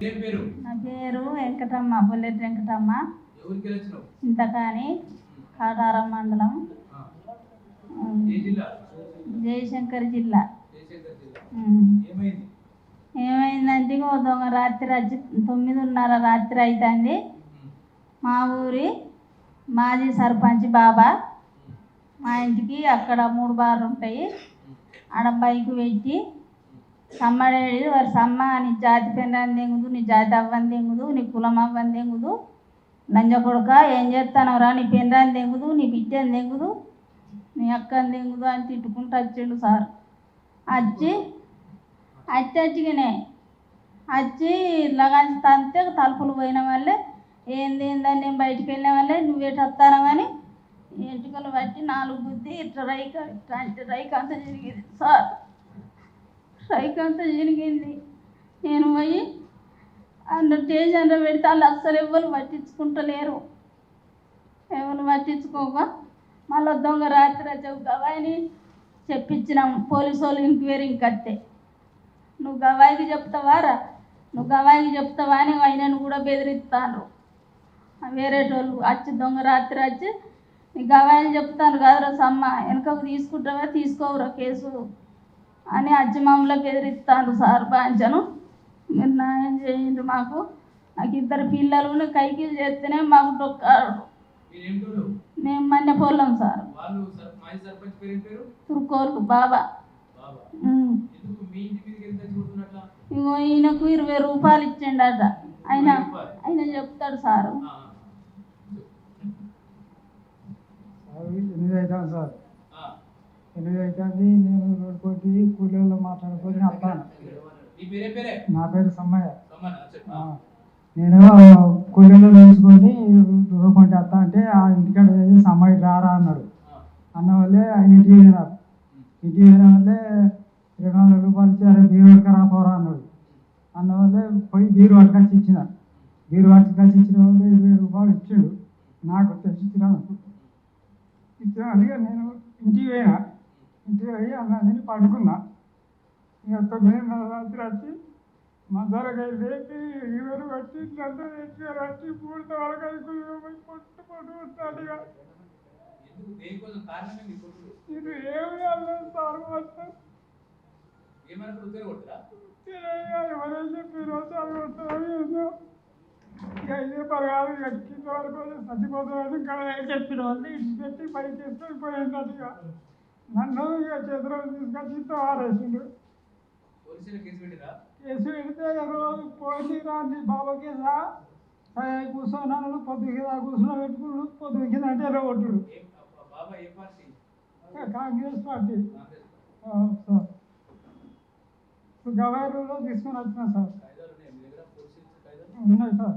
పేరు? నా పేరు వెంకటమ్మ బుల్లెట్ వెంకటమ్మ చింతకాని కాటారం మండలం. జయశంకర్ జిల్లా. ఏమైందంటే ఇగో దొంగ రాత్రి వచ్చి తొమ్మిదిన్నర రాత్రి అవుతుంది. మా ఊరి మాజీ సర్పంచ్ బాబా మా ఇంటికి అక్కడ మూడు బార్లు ఉంటాయి. ఆడ బైక్ పెట్టి సమ్మడేది వారి సమ్మ నీ జాతి పెండని దెంగుదు నీ జాతి అవ్వని దెంగుదు నీ కులం అవ్వని దింగుదు నంజ కొడుక ఏం చేస్తానవరా నీ పెండ్రాని దింగుదు నీ బిడ్డని దెంగుదు నీ అక్కని దెంగుదు అని తిట్టుకుంటూ వచ్చిండు సార్. వచ్చి అచ్చి అచ్చిగానే వచ్చి లగాంచి తంతే తలుపులు పోయిన వాళ్ళే ఏంది ఏందని నేను బయటికి వెళ్ళిన వాళ్ళే నువ్వేటి వస్తాను కానీ ఎంటుకలు బట్టి నాలుగు బుద్ధి ఇట్లా రైక ఇట్లా రైక అంతా జరిగేది సార్. స్ట్రైక్ అంతా జరిగింది నేను పోయి అందులో అందరూ పెడితే వాళ్ళు అస్సలు ఎవరు పట్టించుకుంటలేరు. ఎవరు పట్టించుకోక మళ్ళీ దొంగ రాత్రి వచ్చావు గవాయిని చెప్పించినాం పోలీసు వాళ్ళు ఇంక్వైరింగ్ కట్టే నువ్వు గవాయికి చెప్తావారా నువ్వు గవాయికి చెప్తావా అని ఆయనను కూడా బెదిరిస్తాను వేరేటోళ్ళు వచ్చి దొంగ రాత్రి వచ్చి నీ గవాయిని చెప్తాను కదరా సమ్మ వెనకకు తీసుకుంటావా తీసుకోవురా కేసు. అని అచ్చి మమ్మల్ని బెదిరిస్తాను సార్ బాంచను మీరు న్యాయం చేయండి మాకు. నాకు ఇద్దరు పిల్లలు కైకి చేస్తేనే మాకు డొక్కాడు మీరేంటోళ్ళు మేము మన్నె పోలేం సార్. వాళ్ళు సర్- మాజీ సర్పంచ్ పేరు ఏం పేరు? తురుకోళ్ళు బాబా. ఇగో ఈయనకు ఇరవై రూపాయలు ఇచ్చిండట. ఆయన? ఆయన చెప్తాడు సారు. సార్. అవుతుంది నేను రోడ్డు కొట్టి కూలీలో మాట్లాడుకొని వస్తాను నీ పేరే సమ్మయ్య. నేను కూలీలో నిలుచుకొని రోడ్డు వస్తా అంటే ఆ ఇంటికాడ సమ్మయ్య రారా అన్నాడు. అన్న వల్లే ఆయన ఇంటికి పోయినారు. ఇంటికి పోయిన వల్లే రెండు వందల రూపాయలు ఇచ్చి అరే బీరు పట్టుకరా పోరా అన్నాడు. అన్న వల్లే పోయి బీరు పట్టుకొచ్చి ఇచ్చిన బీరు పట్టుకొచ్చి ఇచ్చిన వల్లే ఇరవై రూపాయలు ఇచ్చిండు. నాకు తెచ్చి ఇచ్చిన ఇచ్చిన అందుకే నేను ఇంటికి పోయినా. ఇంటికి పోయి అన్నీ పడుకున్నా. ఇక తొమ్మిదిన్నర రాత్రి వచ్చి మసాలకాయ లేపి ఇవరు వచ్చి ఇట్లంతా తెచ్చారు వచ్చి పూర్తి వాళ్ళకి పొట్టు పొట్టు ఇక. ఇది ఏమి అల్లదు సార్ మొత్తం. ఎవరైనా చెప్పి కొడతారు ఇక ఇదే కింద వరకు చచ్చిపోతామని ఇక్కడ చెప్పిన వాళ్ళు ఇంటి పెట్టి పైకి చేస్తే పోయిందట ఇక. నన్ను చేతిలో తీసుకొచ్చి ఇంత ఆరేసిండు పోలీసులు కేసు పెడితే పోయి రాండి బాబా కేసా కూర్చున్నాను పొద్దుకి రా కూర్చున్నా పెట్టుకున్నాడు పొద్దుకి అంటే ఎర్ర కొట్టుడు. కాంగ్రెస్ పార్టీ. సార్. గవారులో తీసుకొని వచ్చిన సార్. ఉన్నాయి పోలీసులు సార్.